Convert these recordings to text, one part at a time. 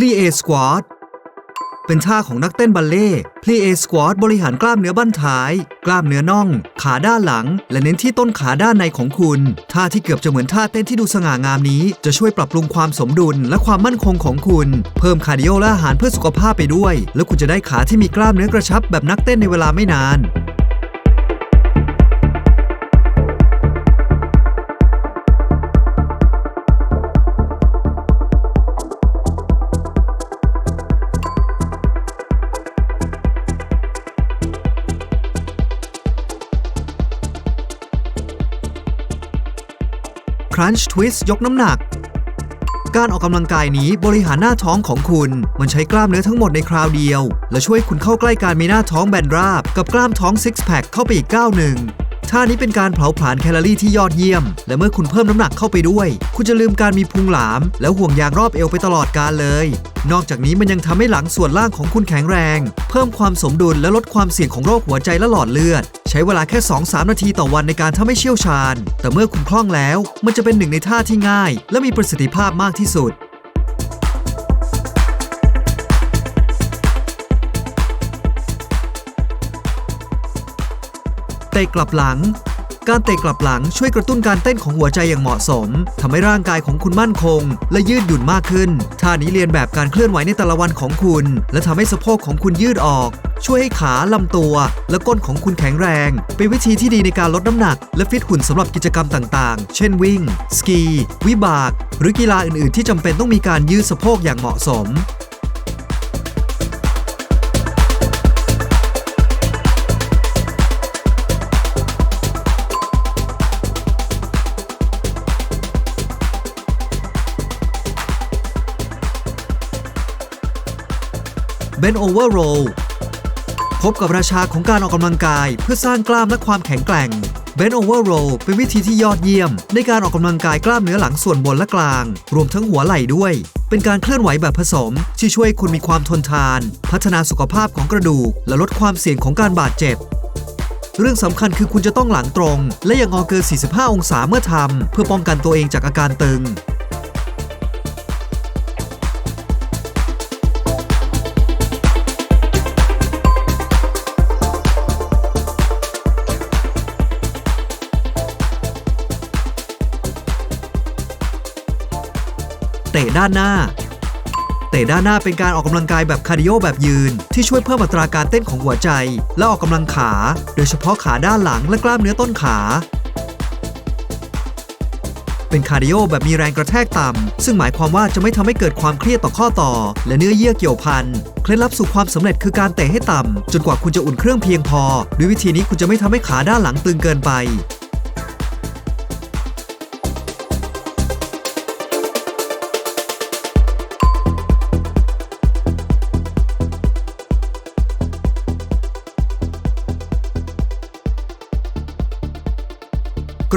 Plie Squat เป็นท่าของนักเต้นบัลเล่ต์ Plie Squat บริหารกล้ามเนื้อบั้นท้าย กล้ามเนื้อน่อง ขาด้านหลัง และเน้นที่ต้นขาด้านในของคุณ ท่าที่เกือบจะเหมือนท่าเต้นที่ดูสง่างามนี้ จะช่วยปรับปรุงความสมดุลและความมั่นคงของคุณ เพิ่มคาร์ดิโอและอาหารเพื่อสุขภาพไปด้วย แล้วคุณจะได้ขาที่มีกล้ามเนื้อกระชับแบบนักเต้นในเวลาไม่นาน Crunch Twist ยกน้ำหนัก การออกกำลังกายนี้บริหารหน้าท้องของคุณ มันใช้กล้ามเนื้อทั้งหมดในคราวเดียว และช่วยคุณเข้าใกล้การมีหน้าท้องแบนราบ กับกล้ามท้องซิกแพคเข้าไปอีกก้าวหนึ่ง ท่านี้เป็นการเผาผลาญแคลอรี่ที่ยอดเยี่ยม และเมื่อคุณเพิ่มน้ำหนักเข้าไปด้วย คุณจะลืมการมีพุงหลาม และห่วงยางรอบเอวไปตลอดกาลเลย นอกจากนี้มันยังทำให้หลังส่วนล่างของคุณแข็งแรง เพิ่มความสมดุลและลดความเสี่ยงของโรคหัวใจและหลอดเลือด ใช้เวลาแค่ 2-3 นาทีต่อวันในการถ้าไม่เชี่ยวชาญ แต่เมื่อคุณคล่องแล้ว มันจะเป็นหนึ่งในท่าที่ง่าย และมีประสิทธิภาพมากที่สุด เตะกลับหลัง การเตะกลับหลังช่วยกระตุ้นการเต้นของหัวใจอย่างเหมาะสมทำให้ร่างกายของคุณมั่นคง และยืดหยุ่นมากขึ้น ท่านี้เรียนแบบการเคลื่อนไหวในแต่ละวันของคุณ และทำให้สะโพกของคุณยืดออก ช่วยให้ขาลำตัว และก้นของคุณแข็งแรง เป็นวิธีที่ดีในการลดน้ำหนัก และฟิตหุ่นสำหรับกิจกรรมต่างๆ เช่นวิ่ง สกี วิบาก หรือกีฬาอื่นๆ ที่จำเป็นต้องมีการยืดสะโพกอย่างเหมาะสม Bend over roll พบกับราชาของการออกกำลังกาย เพื่อสร้างกล้ามและความแข็งแกร่ง Bend over roll เป็นวิธีที่ยอดเยี่ยม ในการออกกำลังกายกล้ามเนื้อหลังส่วนบนและกลาง รวมทั้งหัวไหล่ด้วย เป็นการเคลื่อนไหวแบบผสม ที่ช่วยคุณมีความทนทาน พัฒนาสุขภาพของกระดูก และลดความเสี่ยงของการบาดเจ็บเรื่องสำคัญคือคุณจะต้องหลังตรง และอย่างอเกิน 45 องศาเมื่อทำเพื่อป้องกันตัวเองจากอาการตึงะด้านหน้า เตะด้านหน้าเป็นการออกกำลังกายแบบคาร์ดิโอแบบยืน ที่ช่วยเพิ่มอัตราการเต้นของหัวใจ และออกกำลังขา โดยเฉพาะขาด้านหลังและกล้ามเนื้อต้นขา เป็นคาร์ดิโอแบบมีแรงกระแทกต่ำ ซึ่งหมายความว่าจะไม่ทำให้เกิดความเครียดต่อข้อต่อ และเนื้อเยื่อเกี่ยวพันเคล็ดลับสู่ความสำเร็จคือการเตะให้ต่ำจนกว่าคุณจะอุ่นเครื่องเพียงพอด้วยวิธีนี้คุณจะไม่ทำให้ขาด้านหลังตึงเกินไป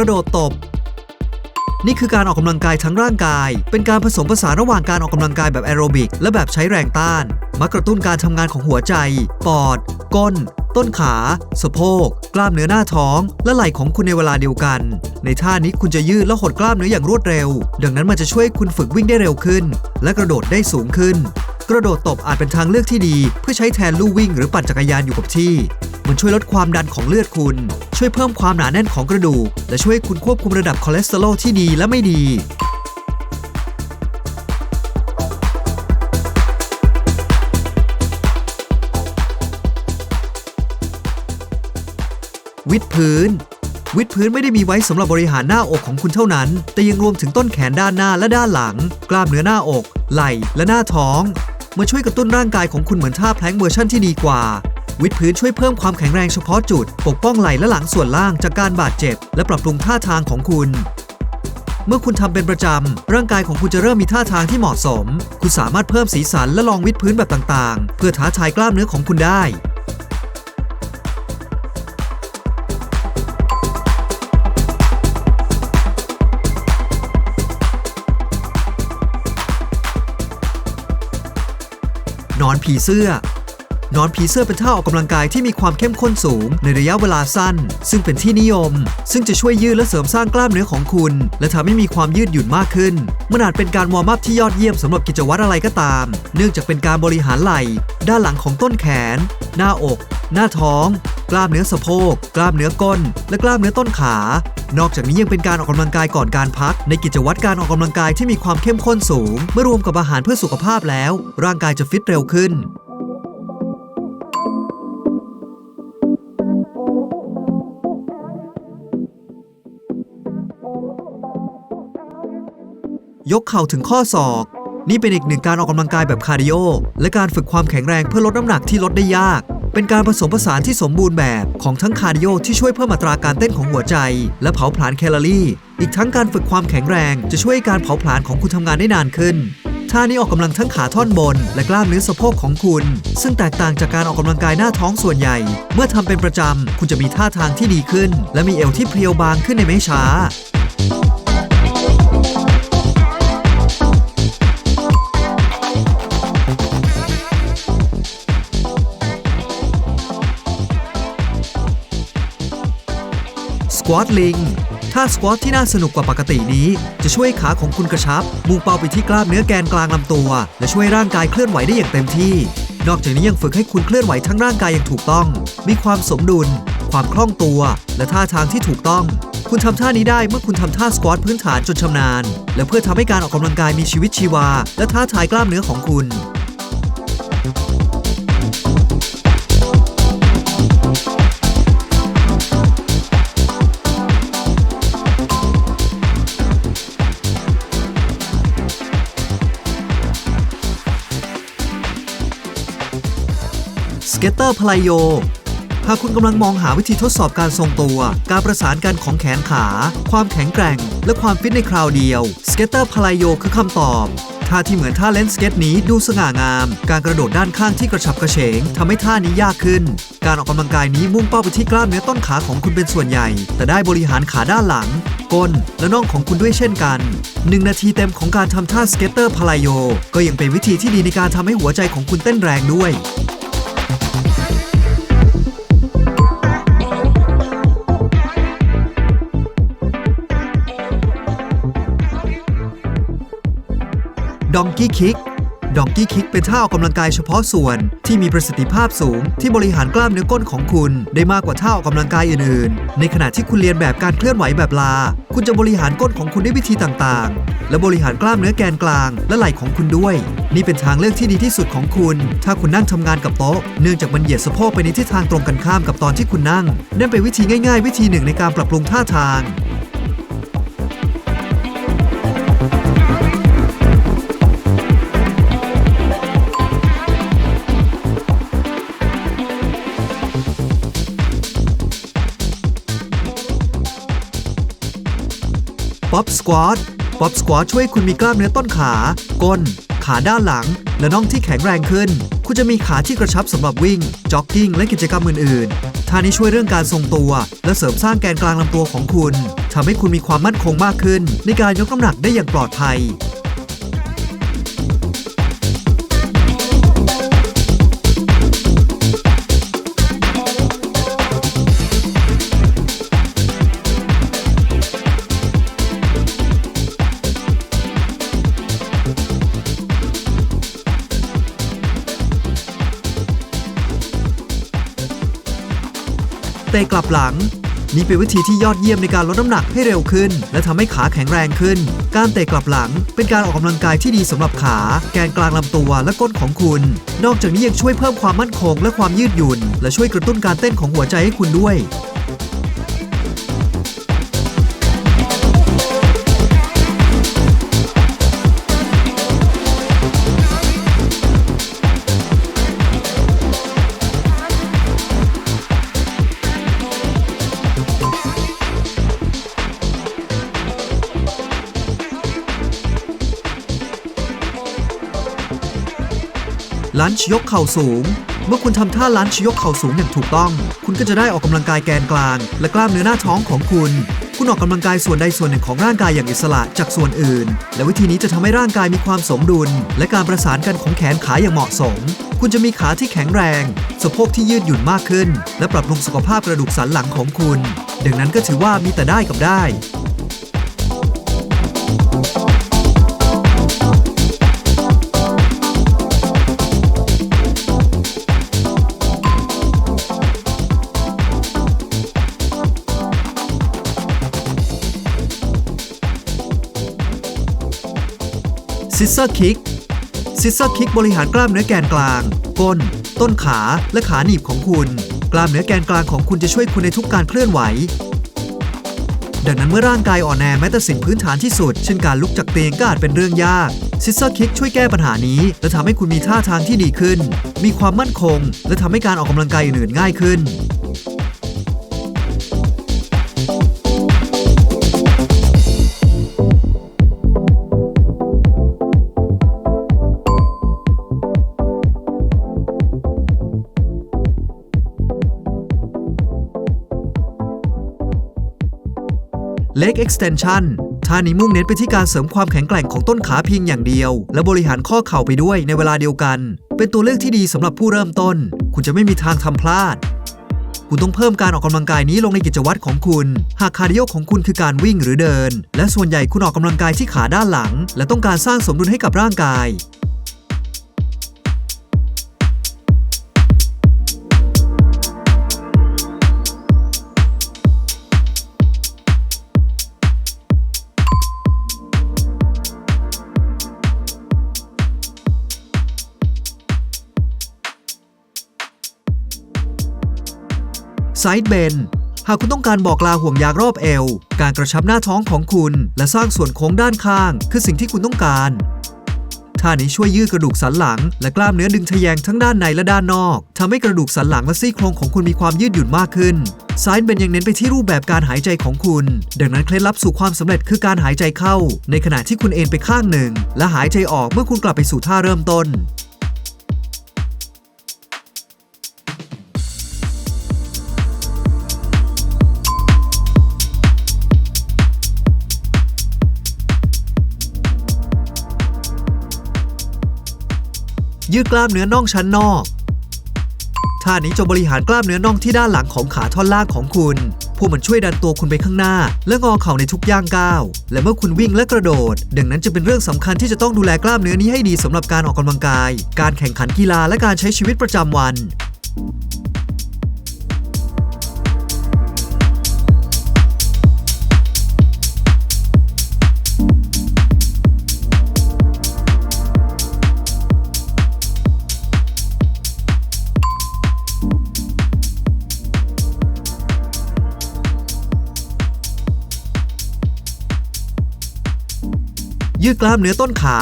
ระโดดตบ นี่คือการออกกำลังกายทั้งร่างกาย เป็นการผสมผสานระหว่างการออกกำลังกายแบบแอโรบิก และแบบใช้แรงต้านมักกระตุ้นการทำงานของหัวใจ ปอด ก้น ต้นขา สะโพก กล้ามเนื้อหน้าท้อง และไหล่ของคุณในเวลาเดียวกัน ในท่านี้คุณจะยืดและหดกล้ามเนื้ออย่างรวดเร็ว ดังนั้นมันจะช่วยคุณฝึกวิ่งได้เร็วขึ้น และกระโดดได้สูงขึ้น กระโดดตบอาจเป็นทางเลือกที่ดี เพื่อใช้แทนลู่วิ่งหรือปั่นจักรยานอยู่กับที่ มันช่วยลดความดันของเลือดคุณ ช่วยเพิ่มความหนาแน่นของกระดูก และช่วยคุณควบคุมระดับคอเลสเตอรอลที่ดีและไม่ดีวิดพื้น วิดพื้นไม่ได้มีไว้สำหรับบริหารหน้าอกของคุณเท่านั้น แต่ยังรวมถึงต้นแขนด้านหน้าและด้านหลัง กล้ามเนื้อหน้าอก ไหล่ และหน้าท้อง มาช่วยกระตุ้นร่างกายของคุณเหมือนท่าแพลงเวอร์ชั่นที่ดีกว่า วิดพื้นช่วยเพิ่มความแข็งแรงเฉพาะจุด ปกป้องไหล่และหลังส่วนล่างจากการบาดเจ็บ และปรับปรุงท่าทางของคุณ เมื่อคุณทำเป็นประจำ ร่างกายของคุณจะเริ่มมีท่าทางที่เหมาะสม คุณสามารถเพิ่มสีสันและลองวิดพื้นแบบต่างๆ เพื่อท้าทายกล้ามเนื้อของคุณได้ อนผีเสื้อ นอนผีเสื้อเป็นท่าออกกำลังกายที่มีความเข้มข้นสูง ในระยะเวลาสั้น ซึ่งเป็นที่นิยม ซึ่งจะช่วยยืดและเสริมสร้างกล้ามเนื้อของคุณ และทำให้มีความยืดหยุ่นมากขึ้นมันอาจเป็นการวอร์มอัพที่ยอดเยี่ยมสำหรับกิจวัตรอะไรก็ตาม เนื่องจากเป็นการบริหารไหล่ด้านหลังของต้นแขน หน้าอก หน้าท้อง กล้ามเนื้อสะโพก กล้ามเนื้อก้น และกล้ามเนื้อต้นขา นอกจากนี้ยังเป็นการออกกำลังกายก่อนการพัก ในกิจวัตรการออกกำลังกายที่มีความเข้มข้นสูง เมื่อรวมกับอาหารเพื่อสุขภาพแล้ว ร่างกายจะฟิตเร็วขึ้น ยกเข่าถึงข้อศอก นี่เป็นอีกหนึ่งการออกกำลังกายแบบคาร์ดิโอ และการฝึกความแข็งแรงเพื่อลดน้ำหนักที่ลดได้ยาก เป็นการผสมผสานที่สมบูรณ์แบบของทั้งคาร์ดิโอที่ช่วยเพิ่มอัตราการเต้นของหัวใจ และเผาผลาญแคลอรี่ อีกทั้งการฝึกความแข็งแรงจะช่วยการเผาผลาญของคุณทำงานได้นานขึ้นท่านี้ออกกำลังทั้งขาท่อนบน และกล้ามเนื้อสะโพกของคุณ ซึ่งแตกต่างจากการออกกำลังกายหน้าท้องส่วนใหญ่ เมื่อทำเป็นประจำคุณจะมีท่าทางที่ดีขึ้น และมีเอวที่เพรียวบางขึ้นในไม่ช้า ควอตลิงท่าสควอตที่น่าสนุกกว่าปกตินี้ จะช่วยขาของคุณกระชับ มุ่งเป้าไปที่กล้ามเนื้อแกนกลางลำตัว และช่วยร่างกายเคลื่อนไหวได้อย่างเต็มที่ นอกจากนี้ยังฝึกให้คุณเคลื่อนไหวทั้งร่างกายอย่างถูกต้อง มีความสมดุล ความคล่องตัว และท่าทางที่ถูกต้อง คุณทำท่านี้ได้เมื่อคุณทำท่าสควอตพื้นฐานจนชำนาญ และเพื่อทำให้การออกกำลังกายมีชีวิตชีวา และท้าทายกล้ามเนื้อของคุณ เก็ตเตอร์พลายโย หากคุณกำลังมองหาวิธีทดสอบการทรงตัว การประสานกันของแขนขา ความแข็งแกร่ง และความฟิตในคราวเดียวสเก็ตเตอร์พลายโยคือคำตอบท่าที่เหมือนท่าเล่นสเก็ตนี้ดูสง่างาม การกระโดดด้านข้างที่กระฉับกระเฉงทำให้ท่านี้ยากขึ้น การออกกำลังกายนี้มุ่งเป้าไปที่กล้ามเนื้อต้นขาของคุณเป็นส่วนใหญ่ แต่ได้บริหารขาด้านหลัง ก้น และน่องของคุณด้วยเช่นกัน 1 นาทีเต็มของการทำท่าสเก็ตเตอร์พลายโย ก็ยังเป็นวิธีที่ดีในการทำให้หัวใจของคุณเต้นแรงด้วย องกี้คิกดองกี้คิกเป็นท่าออกกำลังกายเฉพาะส่วน ที่มีประสิทธิภาพสูง ที่บริหารกล้ามเนื้อก้นของคุณ ได้มากกว่าท่าออกกำลังกายอื่นๆ ในขณะที่คุณเรียนแบบการเคลื่อนไหวแบบลา คุณจะบริหารก้นของคุณด้วยวิธีต่างๆ และบริหารกล้ามเนื้อแกนกลาง และไหล่ของคุณด้วย นี่เป็นทางเลือกที่ดีที่สุดของคุณ ถ้าคุณนั่งทำงานกับโต๊ะ เนื่องจากมันเหยียดสะโพกไปในทิศทางตรงกันข้ามกับตอนที่คุณนั่ง นั่นเป็นวิธีง่าย ๆ วิธีหนึ่งในการปรับปรุงท่าทาง อปสควอตป๊อปสควอตช่วยคุณมีกล้ามเนื้อต้นขา ก้น ขาด้านหลัง และน่องที่แข็งแรงขึ้น คุณจะมีขาที่กระชับสำหรับวิ่ง จ็อกกิ้ง และกิจกรรมอื่นๆ ท่านี้ช่วยเรื่องการทรงตัว และเสริมสร้างแกนกลางลำตัวของคุณ ทำให้คุณมีความมั่นคงมากขึ้น ในการยกน้ำหนักได้อย่างปลอดภัย เตะกลับหลัง นี่เป็นวิธีที่ยอดเยี่ยมในการลดน้ำหนักให้เร็วขึ้น และทำให้ขาแข็งแรงขึ้น การเตะกลับหลัง เป็นการออกกำลังกายที่ดีสำหรับขา แกนกลางลำตัวและก้นของคุณ นอกจากนี้ยังช่วยเพิ่มความมั่นคงและความยืดหยุ่น และช่วยกระตุ้นการเต้นของหัวใจให้คุณด้วย ลันช์ยกเข่าสูง เมื่อคุณทำท่าลันช์ยกเข่าสูงอย่างถูกต้อง คุณก็จะได้ออกกำลังกายแกนกลาง และกล้ามเนื้อหน้าท้องของคุณ คุณออกกำลังกายส่วนใดส่วนหนึ่งของร่างกายอย่างอิสระจากส่วนอื่น และวิธีนี้จะทำให้ร่างกายมีความสมดุล และการประสานกันของแขนขาอย่างเหมาะสม คุณจะมีขาที่แข็งแรง สะโพกที่ยืดหยุ่นมากขึ้น และปรับปรุงสุขภาพกระดูกสันหลังของคุณ ดังนั้นก็ถือว่ามีแต่ได้กับได้ ซิสเซอร์คิกซิสเซอร์คิกบริหารกล้ามเนื้อแกนกลาง ก้น ต้นขาและขาหนีบของคุณ กล้ามเนื้อแกนกลางของคุณจะช่วยคุณในทุกการเคลื่อนไหว ดังนั้นเมื่อร่างกายอ่อนแอแม้แต่สิ่งพื้นฐานที่สุด เช่นการลุกจากเตียงก็อาจเป็นเรื่องยากซิสเซอร์คิกช่วยแก้ปัญหานี้ และทำให้คุณมีท่าทางที่ดีขึ้น มีความมั่นคง และทำให้การออกกำลังกายอื่นๆง่ายขึ้น Leg Extension ท่านี้มุ่งเน้นไปที่การเสริมความแข็งแกร่งของต้นขาเพียงอย่างเดียว และบริหารข้อเข่าไปด้วยในเวลาเดียวกัน เป็นตัวเลือกที่ดีสำหรับผู้เริ่มต้น คุณจะไม่มีทางทำพลาด คุณต้องเพิ่มการออกกำลังกายนี้ลงในกิจวัตรของคุณ หากคาร์ดิโอของคุณคือการวิ่งหรือเดิน และส่วนใหญ่คุณออกกำลังกายที่ขาด้านหลัง และต้องการสร้างสมดุลให้กับร่างกาย ไซด์เบนหากคุณต้องการบอกลาห่วงยางรอบเอว การกระชับหน้าท้องของคุณ และสร้างส่วนโค้งด้านข้าง คือสิ่งที่คุณต้องการท่านี้ช่วยยืดกระดูกสันหลัง และกล้ามเนื้อดึงทะแยงทั้งด้านในและด้านนอกทำให้กระดูกสันหลังและซี่โครงของคุณมีความยืดหยุ่นมากขึ้นไซด์เบนยังเน้นไปที่รูปแบบการหายใจของคุณ ดังนั้นเคล็ดลับสู่ความสำเร็จคือการหายใจเข้า ในขณะที่คุณเอนไปข้างหนึ่ง และหายใจออกเมื่อคุณกลับไปสู่ท่าเริ่มต้น ยืดกล้ามเนื้อน่องชั้นนอก ท่านี้จะบริหารกล้ามเนื้อน่องที่ด้านหลังของขาท่อนล่างของคุณพวกมันช่วยดันตัวคุณไปข้างหน้า และงอเข่าในทุกย่างก้าว และเมื่อคุณวิ่งและกระโดด ดังนั้นจะเป็นเรื่องสำคัญที่จะต้องดูแลกล้ามเนื้อนี้ให้ดีสำหรับการออกกำลังกาย การแข่งขันกีฬาและการใช้ชีวิตประจำวัน ยืดกล้ามเนื้อต้นขา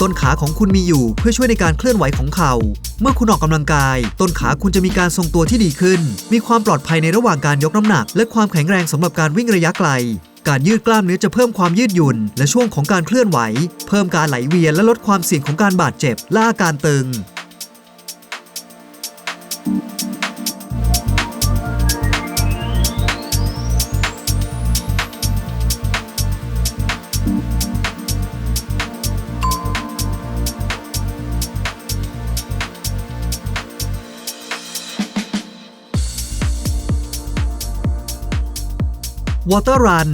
ต้นขาของคุณมีอยู่เพื่อช่วยในการเคลื่อนไหวของเข่า เมื่อคุณออกกำลังกาย ต้นขาคุณจะมีการทรงตัวที่ดีขึ้น มีความปลอดภัยในระหว่างการยกน้ำหนัก และความแข็งแรงสำหรับการวิ่งระยะไกล การยืดกล้ามเนื้อจะเพิ่มความยืดหยุ่น และช่วงของการเคลื่อนไหว เพิ่มการไหลเวียนและลดความเสี่ยงของการบาดเจ็บและอาการตึง Water Run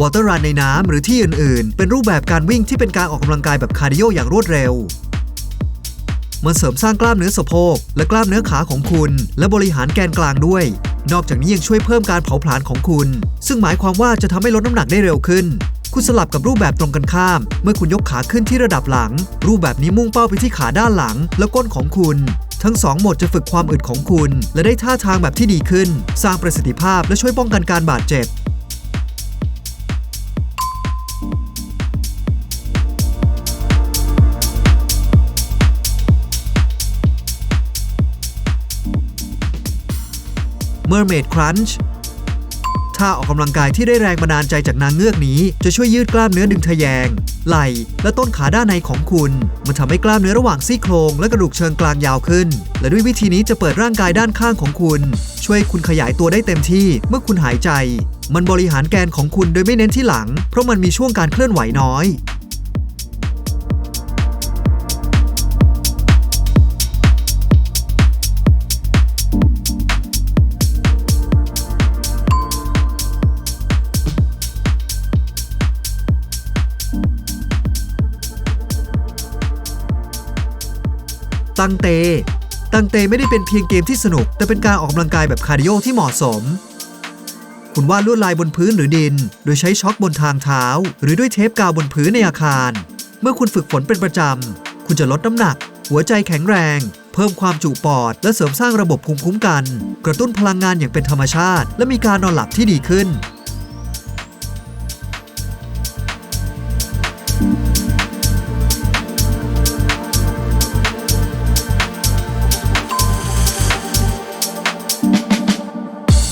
Water Run ในน้ำหรือที่อื่น ๆ เป็นรูปแบบการวิ่งที่เป็นการออกกำลังกายแบบคาร์ดิโออย่างรวดเร็ว มันเสริมสร้างกล้ามเนื้อสะโพก และกล้ามเนื้อขาของคุณ และบริหารแกนกลางด้วย นอกจากนี้ยังช่วยเพิ่มการเผาผลาญของคุณ ซึ่งหมายความว่าจะทำให้ลดน้ำหนักได้เร็วขึ้น คุณสลับกับรูปแบบตรงกันข้าม เมื่อคุณยกขาขึ้นที่ระดับหลัง รูปแบบนี้มุ่งเป้าไปที่ขาด้านหลัง และก้นของคุณ ทั้งสองโหมดจะฝึกความอึดของคุณ และได้ท่าทางแบบที่ดีขึ้น สร้างประสิทธิภาพและช่วยป้องกันการบาดเจ็บเมอร์เมดครันช์ ท่าออกกำลังกายที่ได้แรงบันดาลใจจากนางเงือกนี้ จะช่วยยืดกล้ามเนื้อดึงทะแยง ไหล่และต้นขาด้านในของคุณ มันทำให้กล้ามเนื้อระหว่างซี่โครงและกระดูกเชิงกลางยาวขึ้น และด้วยวิธีนี้จะเปิดร่างกายด้านข้างของคุณ ช่วยคุณขยายตัวได้เต็มที่เมื่อคุณหายใจ มันบริหารแกนของคุณโดยไม่เน้นที่หลัง เพราะมันมีช่วงการเคลื่อนไหวน้อย ตังเต ตังเตไม่ได้เป็นเพียงเกมที่สนุก แต่เป็นการออกกำลังกายแบบคาร์ดิโอที่เหมาะสม คุณวาดลวดลายบนพื้นหรือดิน โดยใช้ช็อคบนทางเท้า หรือด้วยเทปกาวบนพื้นในอาคาร เมื่อคุณฝึกฝนเป็นประจำ คุณจะลดน้ำหนัก หัวใจแข็งแรง เพิ่มความจุปอด และเสริมสร้างระบบภูมิคุ้มกัน กระตุ้นพลังงานอย่างเป็นธรรมชาติ และมีการนอนหลับที่ดีขึ้น